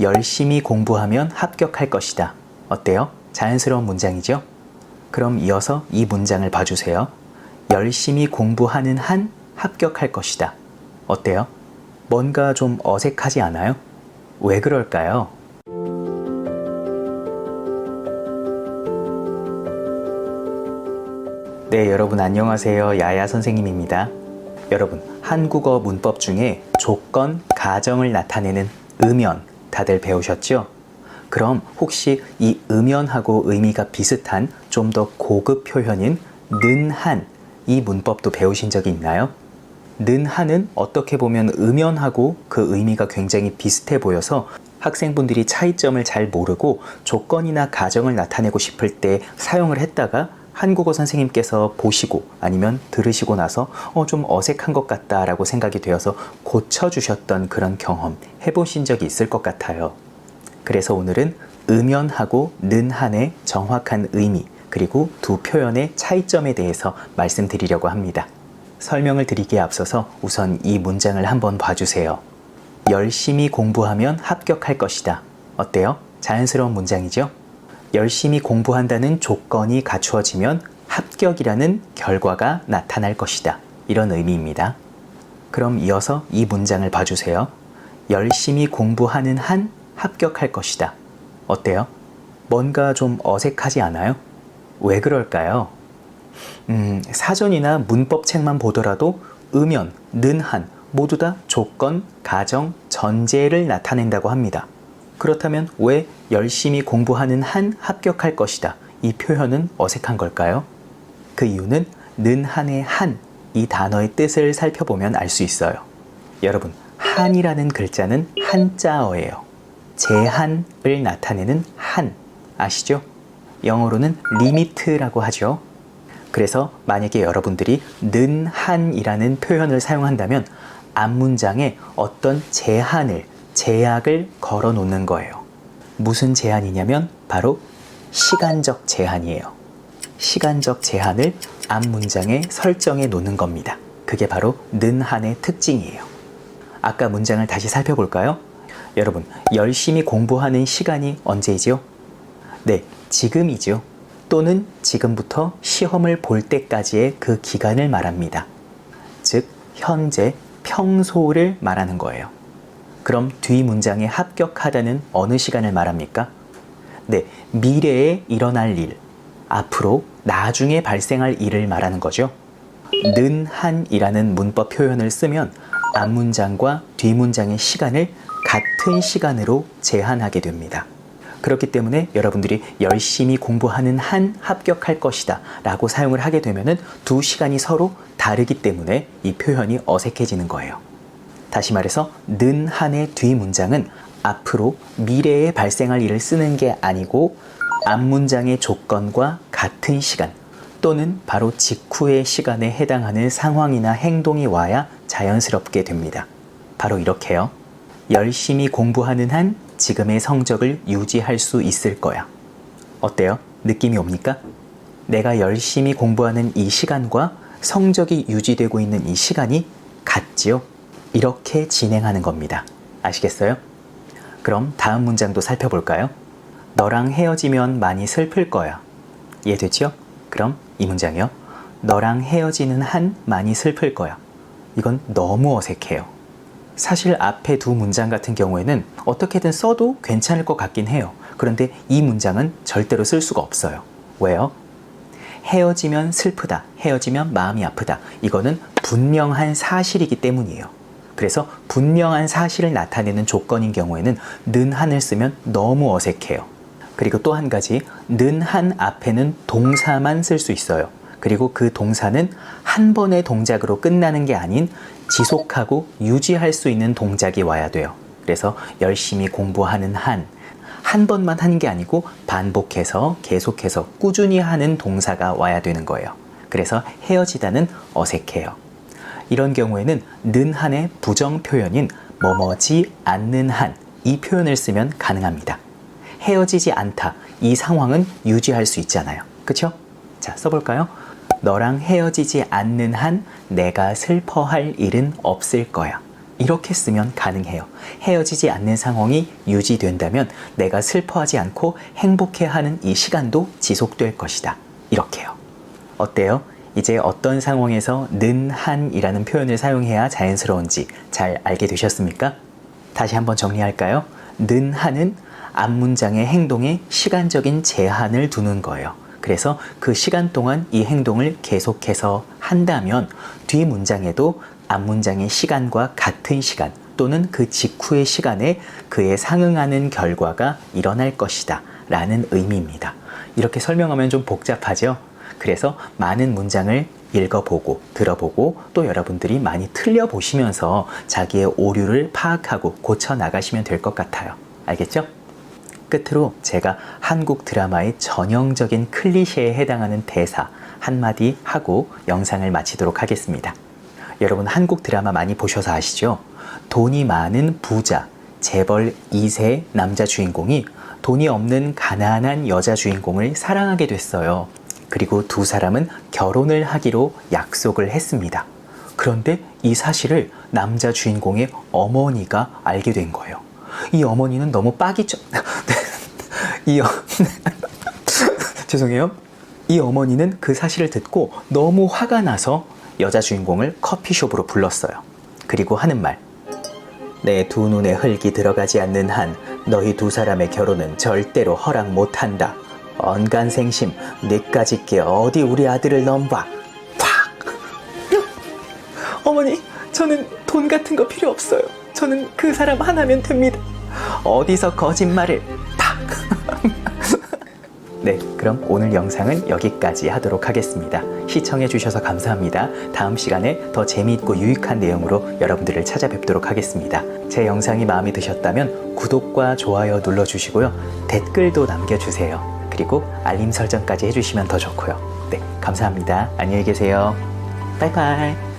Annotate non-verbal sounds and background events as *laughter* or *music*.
열심히 공부하면 합격할 것이다. 어때요? 자연스러운 문장이죠? 그럼 이어서 이 문장을 봐주세요. 열심히 공부하는 한 합격할 것이다. 어때요? 뭔가 좀 어색하지 않아요? 왜 그럴까요? 네, 여러분 안녕하세요. 야야 선생님입니다. 여러분, 한국어 문법 중에 조건, 가정을 나타내는 음연 다들 배우셨죠? 그럼 혹시 이 음연하고 의미가 비슷한 좀 더 고급 표현인 는한 이 문법도 배우신 적이 있나요? 는한은 어떻게 보면 음연하고 그 의미가 굉장히 비슷해 보여서 학생분들이 차이점을 잘 모르고 조건이나 가정을 나타내고 싶을 때 사용을 했다가 한국어 선생님께서 보시고 아니면 들으시고 나서 어, 좀 어색한 것 같다라고 생각이 되어서 고쳐주셨던 그런 경험 해보신 적이 있을 것 같아요. 그래서 오늘은 음연하고 는한의 정확한 의미 그리고 두 표현의 차이점에 대해서 말씀드리려고 합니다. 설명을 드리기에 앞서서 우선 이 문장을 한번 봐주세요. 열심히 공부하면 합격할 것이다. 어때요? 자연스러운 문장이죠? 열심히 공부한다는 조건이 갖추어지면 합격이라는 결과가 나타날 것이다. 이런 의미입니다. 그럼 이어서 이 문장을 봐주세요. 열심히 공부하는 한 합격할 것이다. 어때요? 뭔가 좀 어색하지 않아요? 왜 그럴까요? 음, 사전이나 문법책만 보더라도 음연, 는한 모두 다 조건, 가정, 전제를 나타낸다고 합니다. 그렇다면 왜 열심히 공부하는 한 합격할 것이다. 이 표현은 어색한 걸까요? 그 이유는 는 한의 한, 이 단어의 뜻을 살펴보면 알 수 있어요. 여러분, 한이라는 글자는 한자어예요. 제한을 나타내는 한, 아시죠? 영어로는 리미트라고 하죠. 그래서 만약에 여러분들이 는 한이라는 표현을 사용한다면 앞문장에 어떤 제한을, 제약을 걸어 놓는 거예요. 무슨 제한이냐면 바로 시간적 제한이에요. 시간적 제한을 앞 문장에 설정해 놓는 겁니다. 그게 바로 는한의 특징이에요. 아까 문장을 다시 살펴볼까요? 여러분, 열심히 공부하는 시간이 언제이죠? 네, 지금이죠. 또는 지금부터 시험을 볼 때까지의 그 기간을 말합니다. 즉, 현재, 평소를 말하는 거예요. 그럼 뒤 문장에 합격하다는 어느 시간을 말합니까? 네, 미래에 일어날 일, 앞으로, 나중에 발생할 일을 말하는 거죠. 는한이라는 문법 표현을 쓰면 앞문장과 뒷문장의 시간을 같은 시간으로 제한하게 됩니다. 그렇기 때문에 여러분들이 열심히 공부하는 한 합격할 것이다 라고 사용을 하게 되면 두 시간이 서로 다르기 때문에 이 표현이 어색해지는 거예요. 다시 말해서 는 한의 뒤 문장은 앞으로 미래에 발생할 일을 쓰는 게 아니고 앞 문장의 조건과 같은 시간 또는 바로 직후의 시간에 해당하는 상황이나 행동이 와야 자연스럽게 됩니다. 바로 이렇게요. 열심히 공부하는 한 지금의 성적을 유지할 수 있을 거야. 어때요? 느낌이 옵니까? 내가 열심히 공부하는 이 시간과 성적이 유지되고 있는 이 시간이 같지요? 이렇게 진행하는 겁니다. 아시겠어요? 그럼 다음 문장도 살펴볼까요? 너랑 헤어지면 많이 슬플 거야. 이해됐죠? 그럼 이 문장이요. 너랑 헤어지는 한 많이 슬플 거야. 이건 너무 어색해요. 사실 앞에 두 문장 같은 경우에는 어떻게든 써도 괜찮을 것 같긴 해요. 그런데 이 문장은 절대로 쓸 수가 없어요. 왜요? 헤어지면 슬프다. 헤어지면 마음이 아프다. 이거는 분명한 사실이기 때문이에요. 그래서 분명한 사실을 나타내는 조건인 경우에는 는 한을 쓰면 너무 어색해요. 그리고 또 한 가지, 는한 앞에는 동사만 쓸 수 있어요. 그리고 그 동사는 한 번의 동작으로 끝나는 게 아닌 지속하고 유지할 수 있는 동작이 와야 돼요. 그래서 열심히 공부하는 한, 한 번만 하는 게 아니고 반복해서 계속해서 꾸준히 하는 동사가 와야 되는 거예요. 그래서 헤어지다는 어색해요. 이런 경우에는 는 한의 부정 표현인 뭐뭐지 않는 한, 이 표현을 쓰면 가능합니다. 헤어지지 않다. 이 상황은 유지할 수 있잖아요. 그쵸? 자, 써볼까요? 너랑 헤어지지 않는 한 내가 슬퍼할 일은 없을 거야. 이렇게 쓰면 가능해요. 헤어지지 않는 상황이 유지된다면 내가 슬퍼하지 않고 행복해하는 이 시간도 지속될 것이다. 이렇게요. 어때요? 이제 어떤 상황에서 는, 한이라는 표현을 사용해야 자연스러운지 잘 알게 되셨습니까? 다시 한번 정리할까요? 는, 한은 앞 문장의 행동에 시간적인 제한을 두는 거예요. 그래서 그 시간 동안 이 행동을 계속해서 한다면 뒤 문장에도 앞 문장의 시간과 같은 시간 또는 그 직후의 시간에 그에 상응하는 결과가 일어날 것이다 라는 의미입니다. 이렇게 설명하면 좀 복잡하죠? 그래서 많은 문장을 읽어보고 들어보고 또 여러분들이 많이 틀려보시면서 자기의 오류를 파악하고 고쳐 나가시면 될 것 같아요. 알겠죠? 끝으로 제가 한국 드라마의 전형적인 클리셰에 해당하는 대사 한마디 하고 영상을 마치도록 하겠습니다. 여러분 한국 드라마 많이 보셔서 아시죠? 돈이 많은 부자, 재벌 2세 남자 주인공이 돈이 없는 가난한 여자 주인공을 사랑하게 됐어요. 그리고 두 사람은 결혼을 하기로 약속을 했습니다. 그런데 이 사실을 남자 주인공의 어머니가 알게 된 거예요. 이 어머니는 너무 빡이 쪄. *laughs* 이 어... *laughs* 죄송해요. 이 어머니는 그 사실을 듣고 너무 화가 나서 여자 주인공을 커피숍으로 불렀어요. 그리고 하는 말. 내 두 눈에 흙이 들어가지 않는 한 너희 두 사람의 결혼은 절대로 허락 못 한다. 언간생심, 내까지 게 어디 우리 아들을 넘봐. 팍! 어머니, 저는 돈 같은 거 필요 없어요. 저는 그 사람 하나면 됩니다. 어디서 거짓말을 팍! *laughs* 네, 그럼 오늘 영상은 여기까지 하도록 하겠습니다. 시청해주셔서 감사합니다. 다음 시간에 더 재미있고 유익한 내용으로 여러분들을 찾아뵙도록 하겠습니다. 제 영상이 마음에 드셨다면 구독과 좋아요 눌러주시고요. 댓글도 남겨주세요. 그리고 알림 설정까지 해주시면 더 좋고요. 네, 감사합니다. 안녕히 계세요. 바이바이.